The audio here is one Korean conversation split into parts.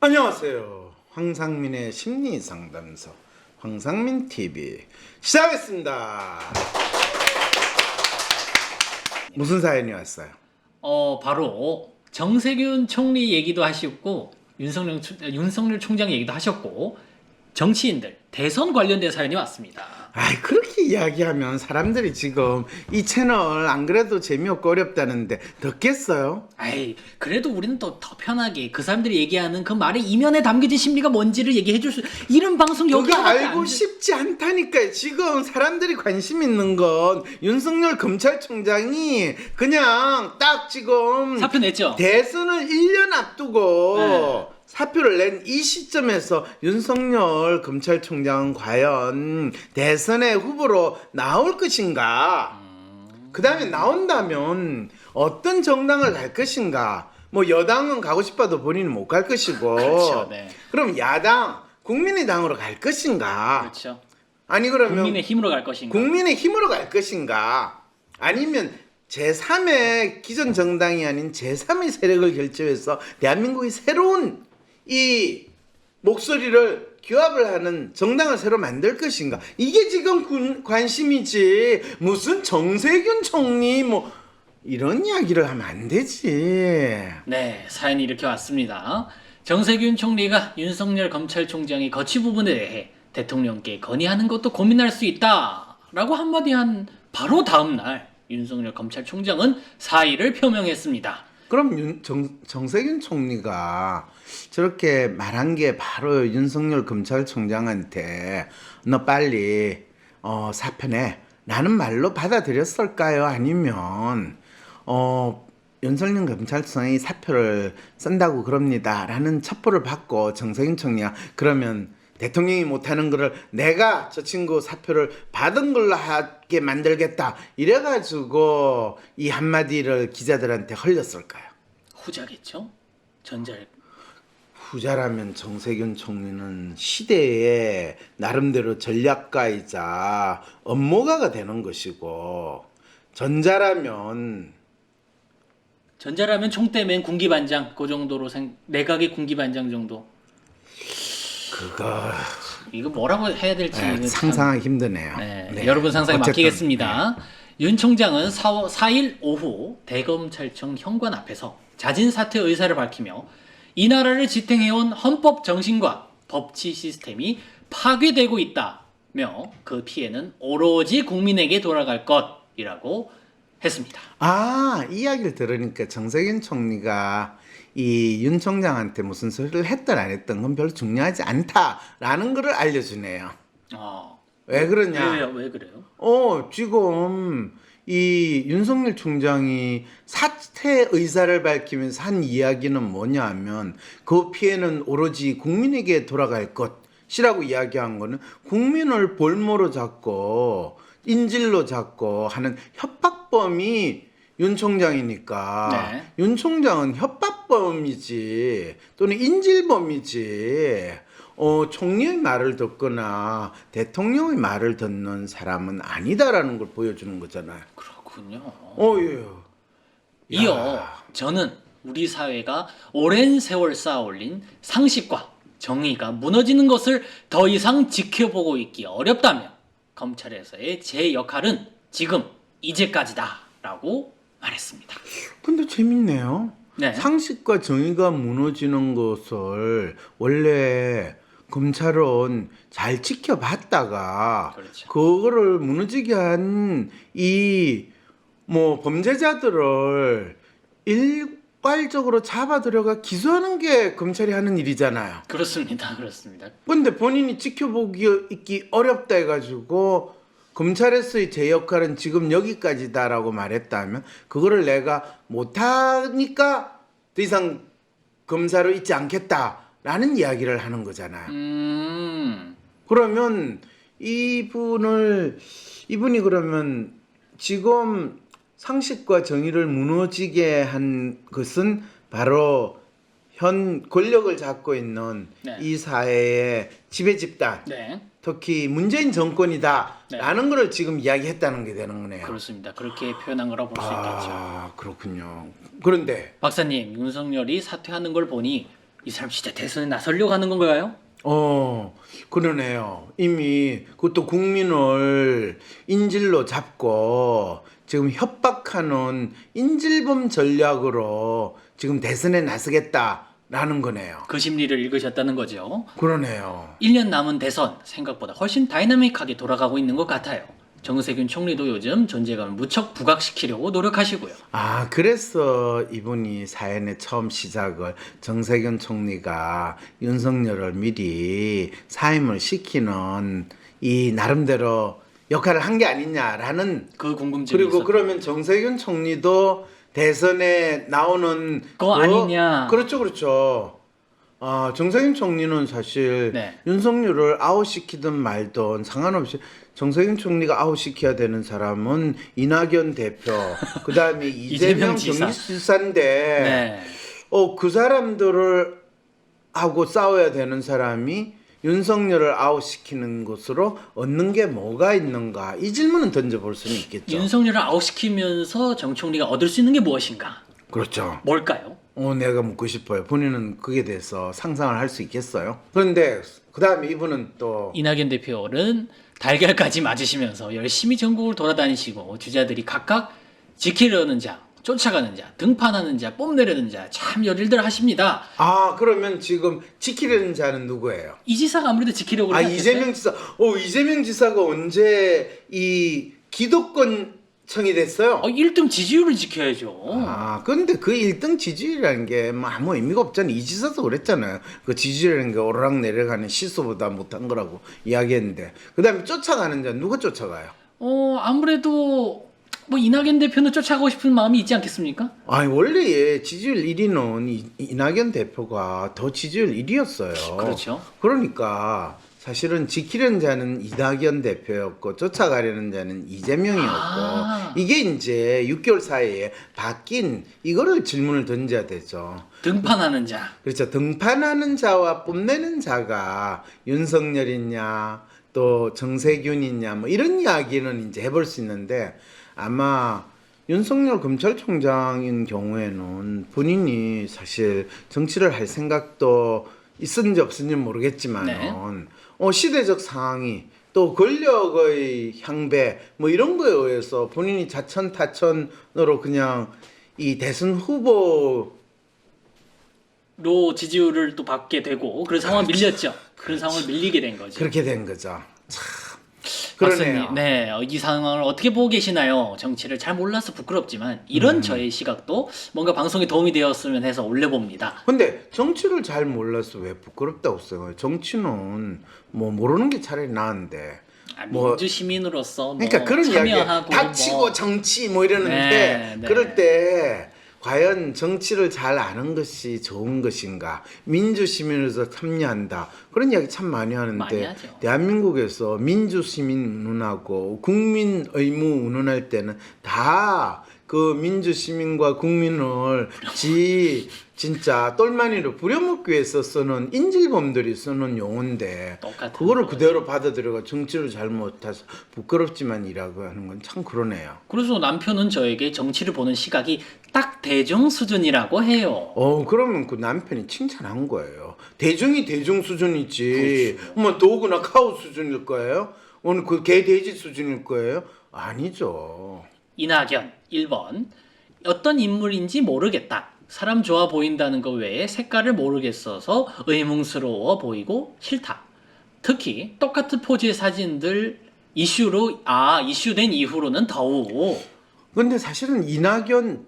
안녕하세요. 황상민의 심리 상담소 황상민 TV 시작하겠습니다. 무슨 사연이 왔어요? 어 바로 정세균 총리 얘기도 하셨고 윤석열 총- 윤석열 총장 얘기도 하셨고 정치인들 대선 관련된 사연이 왔습니다. 아이 그렇게 이야기하면 사람들이 지금 이 채널 안 그래도 재미없고 어렵다는데 듣겠어요? 아이 그래도 우리는 또 더 편하게 그 사람들이 얘기하는 그 말의 이면에 담겨진 심리가 뭔지를 얘기해 줄 수 이런 방송 여기 그거 알고. 싶지 않다니까요. 지금 사람들이 관심 있는 건 윤석열 검찰총장이 그냥 딱 지금 사표 냈죠. 대선을 1년 앞두고 네. 사표를 낸 이 시점에서 윤석열 검찰총장은 과연 대선의 후보로 나올 것인가? 그 다음에 나온다면 어떤 정당을 갈 것인가? 뭐 여당은 가고 싶어도 본인은 못 갈 것이고. 그렇죠, 네. 그럼 야당, 국민의당으로 갈 것인가? 그렇죠. 아니 그러면 국민의 힘으로 갈 것인가? 국민의 힘으로 갈 것인가? 아니면 제3의 기존 정당이 아닌 제3의 세력을 결집해서 대한민국의 새로운 이 목소리를 규합을 하는 정당을 새로 만들 것인가? 이게 지금 군- 관심이지. 무슨 정세균 총리 뭐 이런 이야기를 하면 안 되지. 네, 사연이 이렇게 왔습니다. 정세균 총리가 윤석열 검찰총장의 거취 부분에 대해 대통령께 건의하는 것도 고민할 수 있다 라고 한마디 한 바로 다음 날 윤석열 검찰총장은 사의를 표명했습니다. 그럼 윤, 정, 정세균 총리가 저렇게 말한 게 바로 윤석열 검찰총장한테 너 빨리 어, 사표내 라는 말로 받아들였을까요? 아니면 어, 윤석열 검찰총장이 사표를 쓴다고 그럽니다 라는 첩보를 받고 정세균 총리가 그러면 대통령이 못하는 거를 내가 저 친구 사표를 받은 걸로 하 게 만들겠다 이래가지고 이 한마디를 기자들한테 흘렸을까요? 후자겠죠? 전자일 후자라면 정세균 총리는 시대의 나름대로 전략가이자 업무가가 되는 것이고 전자라면 전자라면 총대맨 군기반장 그 정도로 생 내각의 군기반장 정도. 그거 이거 뭐라고 해야 될지 에, 이거 참- 상상하기 힘드네요. 네, 네. 여러분 상상에 어쨌든, 맡기겠습니다. 윤 총장은 4, 4일 오후 대검찰청 현관 앞에서 자진 사퇴 의사를 밝히며 이 나라를 지탱해온 헌법 정신과 법치 시스템이 파괴되고 있다며 그 피해는 오로지 국민에게 돌아갈 것이라고 했습니다. 아, 이 이야기를 들으니까 정세균 총리가 이 윤 총장한테 무슨 소리를 했든 안 했든 그건 별로 중요하지 않다라는 거를 알려주네요. 어, 왜 그러냐? 왜요? 왜 그래요? 어, 지금 이 윤석열 총장이 사퇴 의사를 밝히면서 한 이야기는 뭐냐 하면 그 피해는 오로지 국민에게 돌아갈 것이라고 이야기한 거는 국민을 볼모로 잡고 인질로 잡고 하는 협박범이 윤 총장이니까 네. 윤 총장은 협박 범이지 또는 인질범이지 어, 총리의 말을 듣거나 대통령의 말을 듣는 사람은 아니다라는 걸 보여주는 거잖아요. 그렇군요. 어, 예. 이어 야. 저는 우리 사회가 오랜 세월 쌓아올린 상식과 정의가 무너지는 것을 더 이상 지켜보고 있기 어렵다며 검찰에서의 제 역할은 지금 이제까지다라고 말했습니다. 근데 재밌네요. 네. 상식과 정의가 무너지는 것을 원래 검찰은 잘 지켜봤다가 그렇죠. 그거를 무너지게 한 이 뭐 범죄자들을 일괄적으로 잡아들여가 기소하는 게 검찰이 하는 일이잖아요. 그렇습니다. 그렇습니다. 근데 본인이 지켜보기 있기 어렵다 해가지고 검찰에서의 제 역할은 지금 여기까지다라고 말했다면 그거를 내가 못하니까 더 이상 검사로 있지 않겠다라는 이야기를 하는 거잖아요. 음. 그러면 이분을 이분이 그러면 지금 상식과 정의를 무너지게 한 것은 바로 현 권력을 잡고 있는 네. 이 사회의 지배 집단, 네. 특히 문재인 정권이다라는 것을 지금 이야기했다는 게 되는 거네요. 그렇습니다. 그렇게 표현한 거라고 볼수 있겠죠. 아, 그렇군요. 그런데 박사님, 윤석열이 사퇴하는 걸 보니 이 사람 진짜 대선에 나서려고 하는 건가요? 어, 그러네요. 이미 그것도 국민을 인질로 잡고 지금 협박하는 인질범 전략으로 지금 대선에 나서겠다 라는 거네요. 그 심리를 읽으셨다는 거죠. 그러네요. 1년 남은 대선 생각보다 훨씬 다이나믹하게 돌아가고 있는 것 같아요. 정세균 총리도 요즘 존재감을 무척 부각시키려고 노력하시고요. 아, 그래서 이분이 사연의 처음 시작을 정세균 총리가 윤석열을 미리 사임을 시키는 이 나름대로 역할을 한 게 아니냐라는 그 궁금증이 그리고 있었고. 그러면 정세균 총리도 대선에 나오는 그거 아니냐. 그렇죠, 그렇죠. 아 정세균 총리는 사실 네. 윤석열을 아웃시키든 말든 상관없이 정세균 총리가 아웃시켜야 되는 사람은 이낙연 대표, 그 다음에 이재명 이재명 지사. 경기지사인데, 네. 어 그 사람들을 하고 싸워야 되는 사람이 윤석열을 아웃시키는 것으로 얻는 게 뭐가 있는가 이 질문은 던져볼 수는 있겠죠. 윤석열을 아웃시키면서 정 총리가 얻을 수 있는 게 무엇인가? 그렇죠. 뭘까요? 어, 내가 묻고 싶어요. 본인은 그에 대해서 상상을 할 수 있겠어요? 그런데 그 다음에 이분은 또 이낙연 대표는 달걀까지 맞으시면서 열심히 전국을 돌아다니시고 주자들이 각각 지키려는 자, 쫓아가는 자, 등판하는 자, 뽐내려는 자 참 열일들 하십니다. 아 그러면 지금 지키려는 자는 누구예요? 이 지사가 아무래도 지키려고 아 생각했어요. 이재명 지사. 어 이재명 지사가 언제 이 기득권청이 됐어요? 어, 1등 지지율을 지켜야죠. 아, 근데 그 1등 지지율이라는 게 뭐 아무 의미가 없잖아요. 이 지사도 그랬잖아요. 그 지지율이라는 게 오르락 내려가는 시소보다 못한 거라고 이야기했는데. 그 다음에 쫓아가는 자 누가 쫓아가요? 어, 아무래도 뭐 이낙연 대표는 쫓아가고 싶은 마음이 있지 않겠습니까? 아니, 원래 지지율 1위는 이, 이낙연 대표가 더 지지율 1위였어요. 그렇죠. 그러니까 사실은 지키려는 자는 이낙연 대표였고 쫓아가려는 자는 이재명이었고 아. 이게 이제 6개월 사이에 바뀐 이거를 질문을 던져야 되죠. 등판하는 자. 그렇죠. 등판하는 자와 뽐내는 자가 윤석열이냐 또 정세균이냐 뭐 이런 이야기는 이제 해볼 수 있는데 아마 윤석열 검찰총장인 경우에는 본인이 사실 정치를 할 생각도 있었는지 없었는지 모르겠지만은 네. 어, 시대적 상황이 또 권력의 향배 뭐 이런 거에 의해서 본인이 자천타천으로 그냥 이 대선 후보 로 지지율을 또 받게 되고 그런 상황 밀렸죠. 그런 상황을 밀리게 된 거죠. 그렇게 된 거죠. 참. 박사님, 네, 어, 이 상황을 어떻게 보고 계시나요? 정치를 잘 몰라서 부끄럽지만 이런 음. 저의 시각도 뭔가 방송에 도움이 되었으면 해서 올려봅니다. 근데 정치를 잘 몰라서 왜 부끄럽다고 생각해요? 정치는 뭐 모르는 게 차라리 나은데. 아, 뭐- 민주 시민으로서 뭐 그러니까 그런 이야기 참여하고 닥치고 뭐 정치 뭐 이러는데 네, 네. 그럴 때 과연 정치를 잘 아는 것이 좋은 것인가? 민주 시민으로서 참여한다. 그런 이야기 참 많이 많이 하는데 하죠. 대한민국에서 민주 시민 운운하고 국민 의무 운운할 때는 다 그 민주 시민과 국민을 지 진짜 똘마니로 부려먹기 위해서 쓰는 인질범들이 쓰는 용어인데 그거를. 그대로 받아들여가 정치를 잘못해서 부끄럽지만 이라고 하는 건 참 그러네요. 그래서 남편은 저에게 정치를 보는 시각이 딱 대중 수준이라고 해요. 어 그러면 그 남편이 칭찬한 거예요. 대중이 대중 수준이지. 뭐 도구나 카우 수준일 거예요? 오늘 그 개 돼지 수준일 거예요? 아니죠. 이낙연 1번 어떤 인물인지 모르겠다. 사람 좋아 보인다는 것 외에 색깔을 모르겠어서 의문스러워 보이고 싫다. 특히 똑같은 포즈의 사진들 이슈로 아 이슈된 이후로는 더욱 근데 사실은 이낙연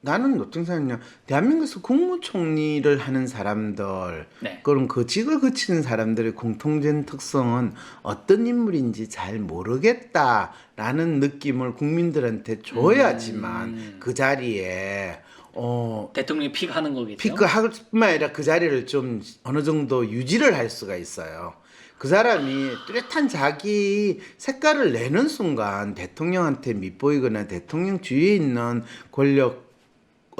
나는 어떤 생각이냐 대한민국에서 국무총리를 하는 사람들 네. 그럼 그 직을 거치는 사람들의 공통된 특성은 어떤 인물인지 잘 모르겠다라는 느낌을 국민들한테 줘야지만 음. 그 자리에 어 대통령이 픽하는 거겠죠. 피크할 뿐만 아니라 그 자리를 좀 어느 정도 유지를 할 수가 있어요. 그 사람이 뚜렷한 자기 색깔을 내는 순간 대통령한테 밉보이거나 대통령 주위에 있는 권력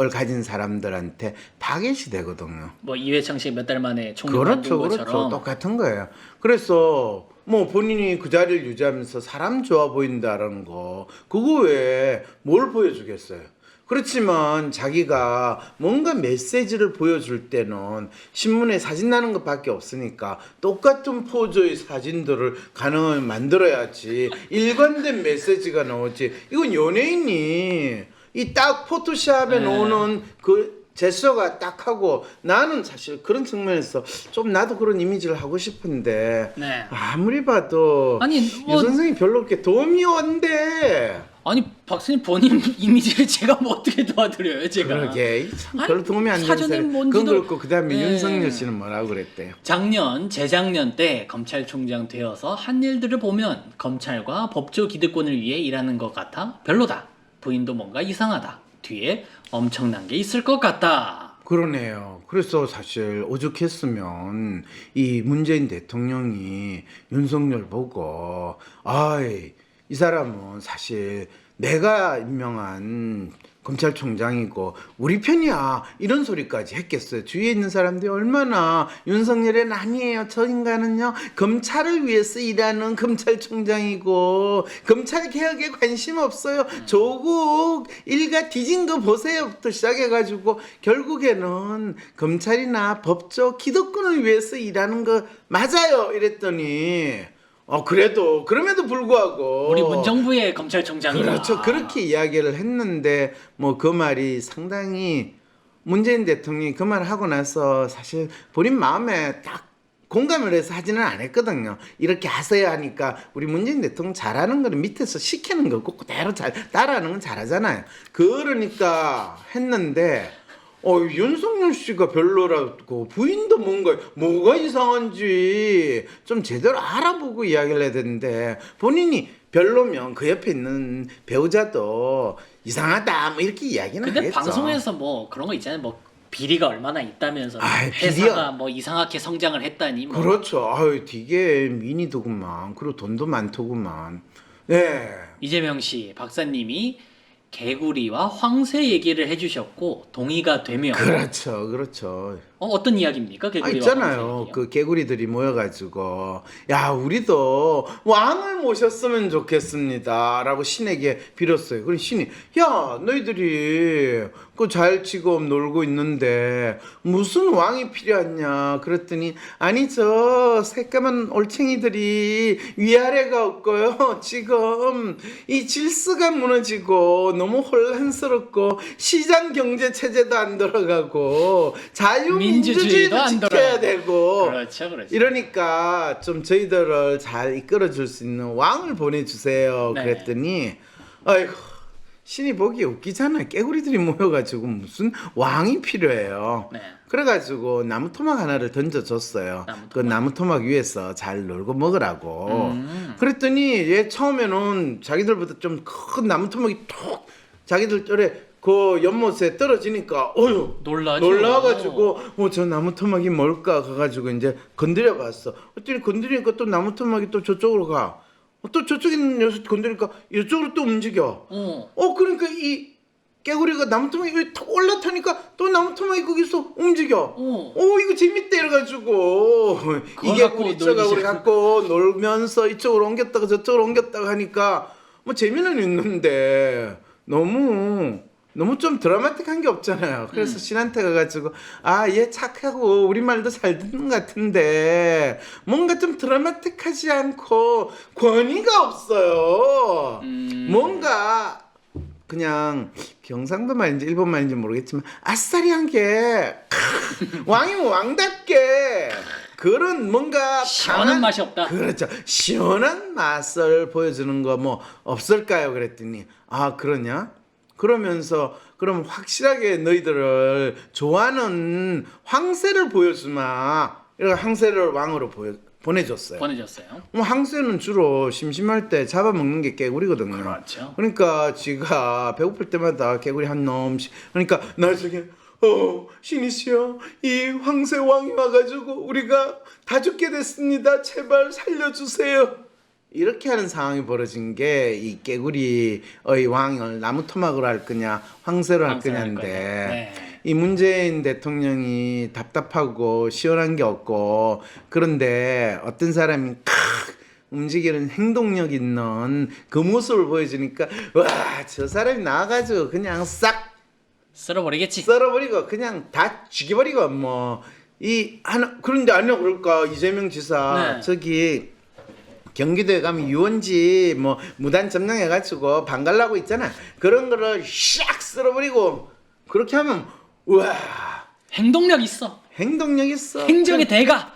을 가진 사람들한테 타겟이 되거든요. 뭐 이회창 씨 몇 달 만에 총리 그렇죠, 그렇죠. 것처럼 똑같은 거예요. 그래서 뭐 본인이 그 자리를 유지하면서 사람 좋아 보인다라는 거 그거 외에 뭘 보여주겠어요? 그렇지만 자기가 뭔가 메시지를 보여줄 때는 신문에 사진 나는 것밖에 없으니까 똑같은 포즈의 사진들을 가능하면 만들어야지 일관된 메시지가 나오지 이건 연예인이 이 딱 포토샵에 네. 놓는 그 제스처가 딱 하고 나는 사실 그런 측면에서 좀 나도 그런 이미지를 하고 싶은데 네. 아무리 봐도 아니, 뭐- 유 선생이 별로 그렇게 도움이 온대. 아니 박사님 본인 이미지를 제가 뭐 어떻게 도와드려요 제가 그러게 이참 아니, 별로 도움이 안 되는 사전에 사람. 뭔지도- 그건 그렇고 그 다음에 네. 윤석열 씨는 뭐라고 그랬대요? 작년 재작년 때 검찰총장 되어서 한 일들을 보면 검찰과 법조 기득권을 위해 일하는 것 같아 별로다 부인도 뭔가 이상하다 뒤에 엄청난 게 있을 것 같다 그러네요. 그래서 사실 오죽했으면 이 문재인 대통령이 윤석열 보고 아이 이 사람은 사실 내가 임명한 검찰총장이고 우리 편이야 이런 소리까지 했겠어요. 주위에 있는 사람들이 얼마나 윤석열은 아니에요. 저 인간은요 검찰을 위해서 일하는 검찰총장이고 검찰 개혁에 관심 없어요. 조국 일가 뒤진 거 보세요부터 시작해가지고 결국에는 검찰이나 법조 기득권을 위해서 일하는 거 맞아요. 이랬더니 어 그래도 그럼에도 불구하고 우리 문정부의 검찰총장이다 그렇죠. 그렇게 이야기를 했는데 뭐 그 말이 상당히 문재인 대통령이 그 말을 하고 나서 사실 본인 마음에 딱 공감을 해서 하지는 않았거든요. 이렇게 하세요 하니까 우리 문재인 대통령 잘하는 거는 밑에서 시키는 거고 그대로 잘 따라하는 건 잘하잖아요. 그러니까 했는데 어 윤석열 씨가 별로라고 부인도 뭔가 뭐가 이상한지 좀 제대로 알아보고 이야기를 해야 되는데 본인이 별로면 그 옆에 있는 배우자도 이상하다 뭐 이렇게 이야기는 근데 하겠죠. 방송에서 뭐 그런 거 있잖아요 뭐 비리가 얼마나 있다면서 아이, 회사가 비리야. 뭐 이상하게 성장을 했다니 뭐. 그렇죠. 아유 되게 미니더구만. 그리고 돈도 많더구만. 네. 이재명 씨 박사님이 개구리와 황새 얘기를 해주셨고 동의가 되면 그렇죠. 그렇죠. 어, 어떤 이야기입니까 아, 개구리와 있잖아요. 그 개구리들이 모여가지고 야 우리도 왕을 모셨으면 좋겠습니다라고 신에게 빌었어요. 그럼 신이 야 너희들이 그잘 지금 놀고 있는데 무슨 왕이 필요하냐 그랬더니 아니 저 새까만 올챙이들이 위아래가 없고요. 지금 이 질서가 무너지고 너무 혼란스럽고 시장 경제 체제도 안 돌아가고 자유 민주주의도 민주주의도 안 지켜야 돌아가고. 되고 그렇죠 그렇죠 이러니까 좀 저희들을 잘 이끌어 줄 수 있는 왕을 보내주세요. 네. 그랬더니 아이고 신이 보기 웃기잖아. 깨구리들이 모여가지고 무슨 왕이 필요해요. 네. 그래가지고 나무 토막 하나를 던져줬어요. 나무 그 나무 토막 위에서 잘 놀고 먹으라고. 음. 그랬더니 얘 처음에는 자기들보다 좀 큰 나무 토막이 톡 자기들 뜰에 그 연못에 떨어지니까 어휴 놀라죠 놀라가지고 어 저 나무 토막이 뭘까 가가지고 이제 건드려 봤어. 어떻게 건드리니까 또 나무 토막이 또 저쪽으로 가. 어, 또 저쪽에 있는 녀석 건드리니까 이쪽으로 또 움직여. 어. 어 그러니까 이 깨구리가 나무 토막이 위에 탁 올라타니까 또 나무 토막이 거기서 움직여. 어. 오 이거 재밌다 이래가지고 이게 갖고 우리 놀기 저가 우리 시작- 갖고 놀면서 이쪽으로 옮겼다가 저쪽으로 옮겼다가 하니까 뭐 재미는 있는데 너무 너무 좀 드라마틱한 게 없잖아요. 그래서 음. 신한테 가가지고 아 얘 착하고 우리 말도 잘 듣는 것 같은데 뭔가 좀 드라마틱하지 않고 권위가 없어요. 음. 뭔가 그냥 경상도 말인지 일본 말인지 모르겠지만 아싸리한 게 왕이면 왕답게 그런 뭔가 시원한 강한- 맛이 없다 그렇죠 시원한 맛을 보여주는 거 뭐 없을까요 그랬더니 아 그러냐 그러면서 그럼 확실하게 너희들을 좋아하는 황새를 보여주마 이렇게 황새를 왕으로 보여 보내줬어요. 보내줬어요 뭐 황새는 주로 심심할 때 잡아먹는 게 깨구리거든요. 그렇죠. 그러니까 지가 배고플 때마다 개구리 한 놈씩 그러니까 나중에 어 신이시여 이 황새 왕이 와가지고 우리가 다 죽게 됐습니다. 제발 살려주세요. 이렇게 하는 상황이 벌어진 게 이 깨구리의 왕을 나무 토막으로 할 거냐 황새로 할 거냐인데 거냐. 네. 이 문재인 대통령이 답답하고 시원한 게 없고 그런데 어떤 사람이 크 움직이는 행동력 있는 그 모습을 보여주니까 와 저 사람이 나와가지고 그냥 싹 쓸어버리겠지. 썰어버리고 그냥 다 죽여버리고 뭐 이 하나 그런데 아니야 그럴까 이재명 지사 네. 저기 경기도에 가면 유원지 뭐 무단 점령해가지고 방갈라고 있잖아 그런 거를 샥 쓸어버리고 그렇게 하면 우와 행동력 있어. 행동력 있어 행정의 대가.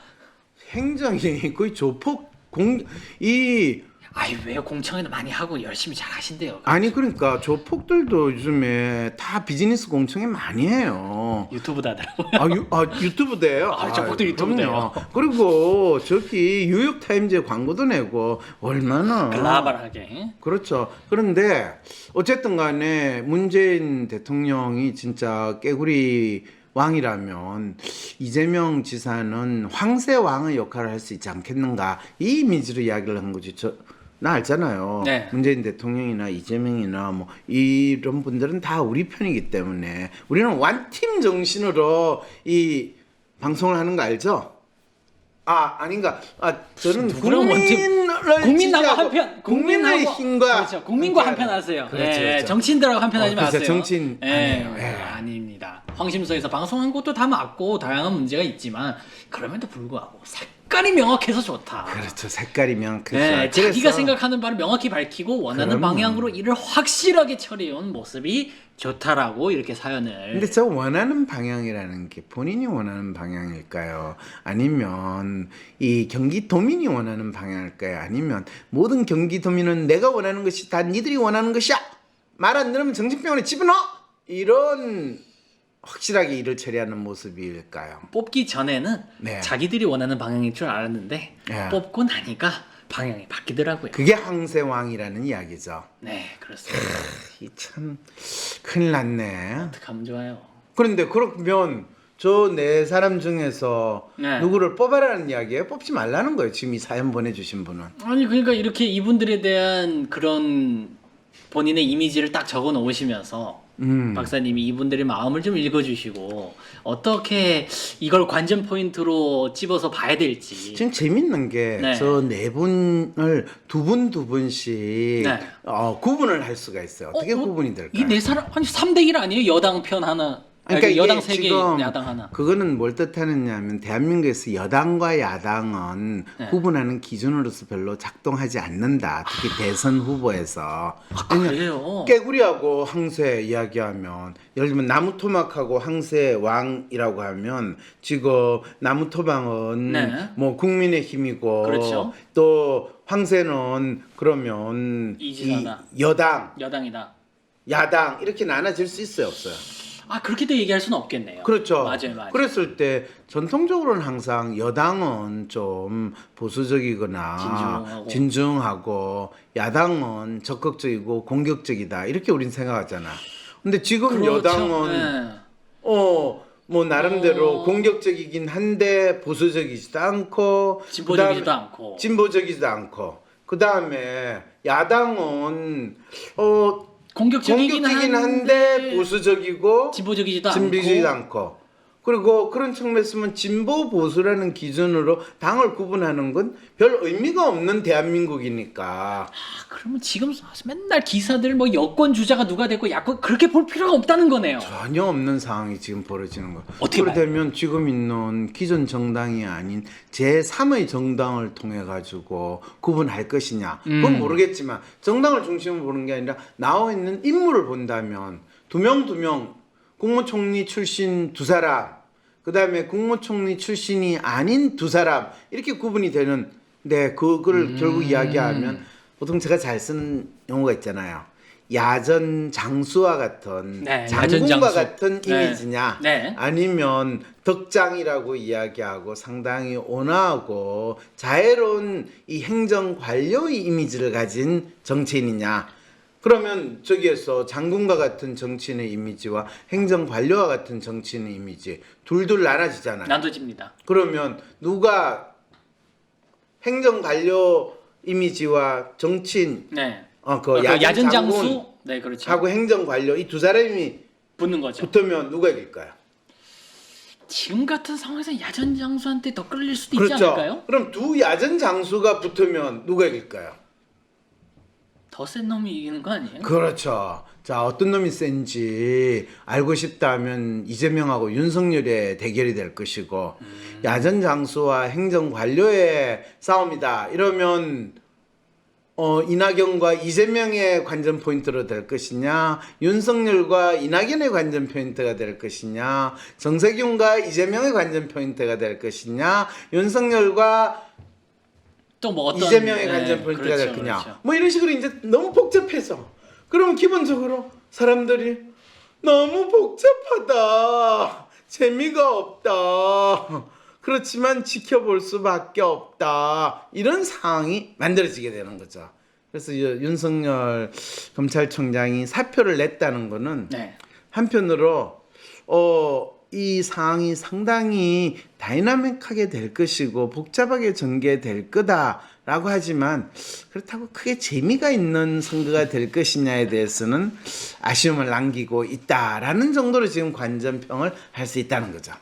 행정이 거의 조폭 공 이 아이 왜 공청회도 많이 하고 열심히 잘 하신대요. 아니 그러니까 조폭들도 요즘에 다 비즈니스 공청회 많이 해요. 유튜브 다더라고요. 아, 유, 아 유튜브대요? 아, 조폭들 유튜브대요. 그럼요. 그리고 저기 뉴욕 타임즈에 광고도 내고 얼마나 글라발하게. 그렇죠. 그런데 어쨌든 간에 문재인 대통령이 진짜 깨구리 왕이라면 이재명 지사는 황새 왕의 역할을 할 수 있지 않겠는가 이 이미지로 이야기를 한 거지. 저, 나 알잖아요. 네. 문재인 대통령이나 이재명이나 뭐 이런 분들은 다 우리 편이기 때문에 우리는 완팀 정신으로 이 방송을 하는 거 알죠? 아 아닌가? 아 저는 누구랑? 국민을 국민하고 지지하고 한편, 국민의 국민하고 힘과 그렇죠. 국민과 함께 한편 하세요. 그렇죠, 예, 그렇죠. 정치인들하고 한편 하지 어, 글쎄, 마세요. 정치인 예, 아니에요. 예, 예. 아닙니다. 황심소에서 방송한 것도 다 맞고 다양한 문제가 있지만 그럼에도 불구하고 색깔이 명확해서 좋다. 그렇죠 색깔이 명확해서 네, 그래서 자기가 생각하는 바를 명확히 밝히고 원하는 그럼요. 방향으로 일을 확실하게 처리해온 모습이 좋다라고 이렇게 사연을. 근데 저 원하는 방향이라는 게 본인이 원하는 방향일까요? 아니면 이 경기도민이 원하는 방향일까요? 아니면 모든 경기도민은 내가 원하는 것이 다 니들이 원하는 것이야. 말 안 들으면 정신병원에 집어넣어. 이런 확실하게 일을 처리하는 모습일까요? 뽑기 전에는 네. 자기들이 원하는 방향일 줄 알았는데 네. 뽑고 나니까 방향이 바뀌더라고요. 그게 항세왕이라는 이야기죠. 네, 그렇습니다. 이 참 큰일 났네. 어떻게 하면 좋아요? 그런데 그러면 저 네 사람 중에서 네. 누구를 뽑아라는 이야기예요? 뽑지 말라는 거예요. 지금 이 사연 보내주신 분은. 아니 그러니까 이렇게 이분들에 대한 그런 본인의 이미지를 딱 적어 놓으시면서 음. 박사님이 이분들의 마음을 좀 읽어주시고 어떻게 이걸 관전 포인트로 집어서 봐야 될지 지금 재밌는 게 네. 저 네 분을 두 분 두 분씩 네. 어, 구분을 할 수가 있어요. 어떻게 어, 어, 구분이 될까요? 이 네 사람 아니 3대 1 아니에요? 여당 편 하나 그러니까 여당 이게 세 개, 지금 야당 하나. 그거는 뭘 뜻하느냐면 대한민국에서 여당과 야당은 네. 구분하는 기준으로서 별로 작동하지 않는다. 특히 대선 후보에서. 아, 그래요. 깨구리하고 항세 이야기하면 예를 들면 나무토막하고 항세 왕이라고 하면 지금 나무토막은 네. 뭐 국민의 힘이고 그렇죠. 또 황새는 그러면 이지사다. 이 여당, 여당이다. 야당 이렇게 나눠질 수 있어요, 없어요? 아 그렇게도 얘기할 수는 없겠네요. 그렇죠. 맞아요, 맞아요. 그랬을 때 전통적으로는 항상 여당은 좀 보수적이거나 진중하고. 진중하고 야당은 적극적이고 공격적이다 이렇게 우린 생각하잖아. 근데 지금 그렇죠. 여당은 네. 어. 뭐 나름대로 어. 공격적이긴 한데 보수적이지도 않고 진보적이지도 그다음에- 않고. 진보적이지도 않고 그 다음에 야당은 어 공격적이긴 공격적이긴 한데 보수적이고 진보적이지도 진보적이지도 않고 않고 그리고 그런 측면에서 보면 진보 보수라는 기준으로 당을 구분하는 건 별 의미가 없는 대한민국이니까 아, 그러면 지금 맨날 기사들 뭐 여권 주자가 누가 됐고 야권 그렇게 볼 필요가 없다는 거네요. 전혀 없는 상황이 지금 벌어지는 거. 어떻게? 그러면 지금 있는 기존 정당이 아닌 제 3의 정당을 통해 가지고 구분할 것이냐? 그건 음. 모르겠지만 정당을 중심으로 보는 게 아니라 나와 있는 인물을 본다면 두 명 두명 국무총리 출신 두 사람 그 다음에 국무총리 출신이 아닌 두 사람 이렇게 구분이 되는 데 그거를 음. 결국 이야기하면 보통 제가 잘 쓰는 용어가 있잖아요. 야전 장수와 같은 네, 장군과 장수. 같은 네. 이미지냐 네. 아니면 덕장이라고 이야기하고 상당히 온화하고 자애로운 이 행정 관료의 이미지를 가진 정치인이냐 그러면 저기에서 장군과 같은 정치인의 이미지와 행정 관료와 같은 정치인의 이미지 둘둘 나눠지잖아요. 난도집니다. 그러면 누가 행정 관료 이미지와 정치인 네. 어, 그 어, 그 야전, 야전 장군 네 그렇죠. 하고 행정 관료 이 두 사람이 붙는 거죠. 붙으면 누가 이길까요? 지금 같은 상황에서 야전 장수한테 더 끌릴 수도 있지 그렇죠. 않을까요? 그럼 두 야전 장수가 붙으면 누가 이길까요? 더 센 놈이 이기는 거 아니에요? 그렇죠. 자, 어떤 놈이 센지 알고 싶다면 이재명하고 윤석열의 대결이 될 것이고 야전 장수와 행정 관료의 싸움이다. 이러면 어, 이낙연과 이재명의 관전 포인트로 될 것이냐, 윤석열과 이낙연의 관전 포인트가 될 것이냐, 정세균과 이재명의 관전 포인트가 될 것이냐, 윤석열과 또 뭐 어떤 이재명의 네, 관전 포인트가 그렇죠, 될 거냐. 그렇죠. 뭐 이런 식으로 이제 너무 복잡해서. 그러면 기본적으로 사람들이 너무 복잡하다. 재미가 없다. 그렇지만 지켜볼 수밖에 없다. 이런 상황이 만들어지게 되는 거죠. 그래서 이 윤석열 검찰총장이 사표를 냈다는 거는 네. 한편으로 어, 이 상황이 상당히 다이나믹하게 될 것이고 복잡하게 전개될 거다라고 하지만 그렇다고 크게 재미가 있는 선거가 될 것이냐에 대해서는 아쉬움을 남기고 있다라는 정도로 지금 관전평을 할 수 있다는 거죠.